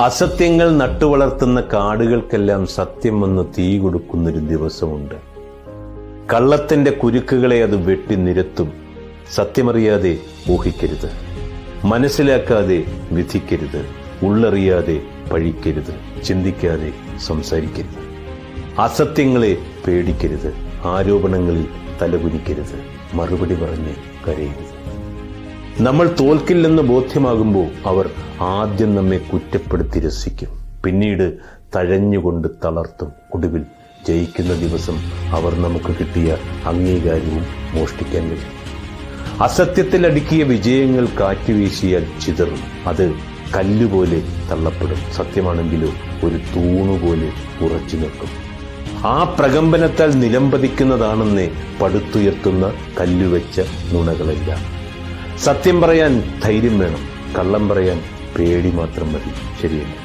അസത്യങ്ങൾ നട്ടുവളർത്തുന്ന കാടുകൾക്കെല്ലാം സത്യം വന്ന് തീ കൊടുക്കുന്നൊരു ദിവസമുണ്ട്. കള്ളത്തിന്റെ കുരുക്കുകളെ അത് വെട്ടി നിരത്തും. സത്യമറിയാതെ ഊഹിക്കരുത് മനസ്സിലാക്കാതെ വിധിക്കരുത്. ഉള്ളറിയാതെ പഴിക്കരുത്. ചിന്തിക്കാതെ സംസാരിക്കരുത്. അസത്യങ്ങളെ പേടിക്കരുത്. ആരോപണങ്ങളിൽ തലകുനിക്കരുത്. മറുപടി പറഞ്ഞ് കരയരുത്. നമ്മൾ തോൽക്കില്ലെന്ന് ബോധ്യമാകുമ്പോൾ അവർ ആദ്യം നമ്മെ കുറ്റപ്പെടുത്തി രസിക്കും. പിന്നീട് തഴഞ്ഞുകൊണ്ട് തളർത്തും. ഒടുവിൽ ജയിക്കുന്ന ദിവസം അവർ നമുക്ക് കിട്ടിയ അംഗീകാരവും മോഷ്ടിക്കാൻ വരും. അസത്യത്തിൽ അടുക്കിയ വിജയങ്ങൾ കാറ്റുവീശിയാൽ ചിതറും. അത് കല്ലുപോലെ തള്ളപ്പെടും. സത്യമാണെങ്കിലോ ഒരു തൂണുപോലെ ഉറച്ചു നിൽക്കും. ആ പ്രകമ്പനത്താൽ നിലംപതിക്കുന്നതാണെന്ന് പടുത്തുയർത്തുന്ന കല്ലുവെച്ച നുണകളെല്ലാം. സത്യം പറയാൻ ധൈര്യം വേണം. കള്ളം പറയാൻ പേടി മാത്രം മതി. ശരിയല്ല?